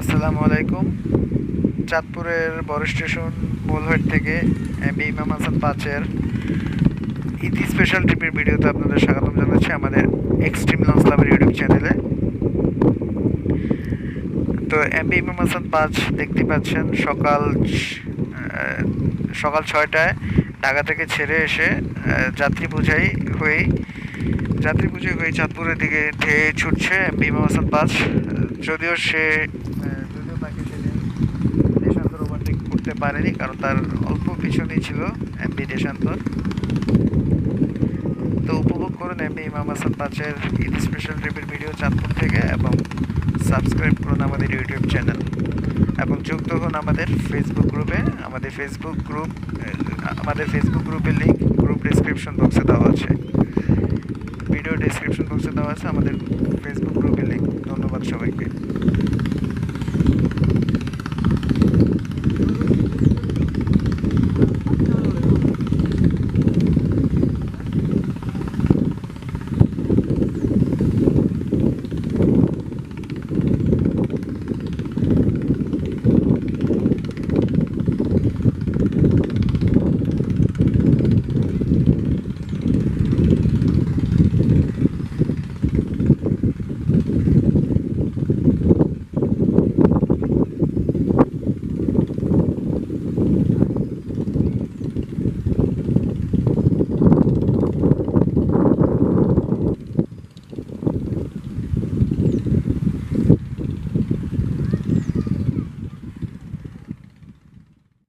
আসসালামু আলাইকুম। চাঁদপুরের বড় স্টেশন বোলহেড থেকে আমি ইমাম হাসান পাঁচের ইতি স্পেশাল ট্রিপের ভিডিওতে আপনাদের স্বাগতম জানাচ্ছি আমাদের এক্সট্রিম লঞ্চ ক্লাবের ইউটিউব চ্যানেলে তো এমবি ইমাম হাসান পাঁচ দেখতে পাচ্ছেন, সকাল সকাল ছয়টায় ঢাকা থেকে ছেড়ে এসে যাত্রী বোঝাই হয়েই, যাত্রী পুজো হয়ে চাঁদপুরের দিকে ধেয়ে ছুটছে বিমা হাসান পাঁচ। যদিও সে যদিও তাকে সেদিন দেশান্তর ওভারটেক করতে পারেনি, কারণ তার অল্প পিছনেই ছিল এমবি দেশান্তর। তো উপভোগ করুন এমবি ইমাম হাসান পাঁচের ঈদ স্পেশাল ট্রিপের ভিডিও চাঁদপুর থেকে এবং সাবস্ক্রাইব করুন আমাদের ইউটিউব চ্যানেল এবং যুক্ত হন আমাদের ফেসবুক গ্রুপে আমাদের ফেসবুক গ্রুপ আমাদের ফেসবুক গ্রুপের লিঙ্ক গ্রুপ ডিসক্রিপশন বক্সে দেওয়া আছে। ভিডিও ডিসক্রিপশন বক্সে দেওয়া আছে আমাদের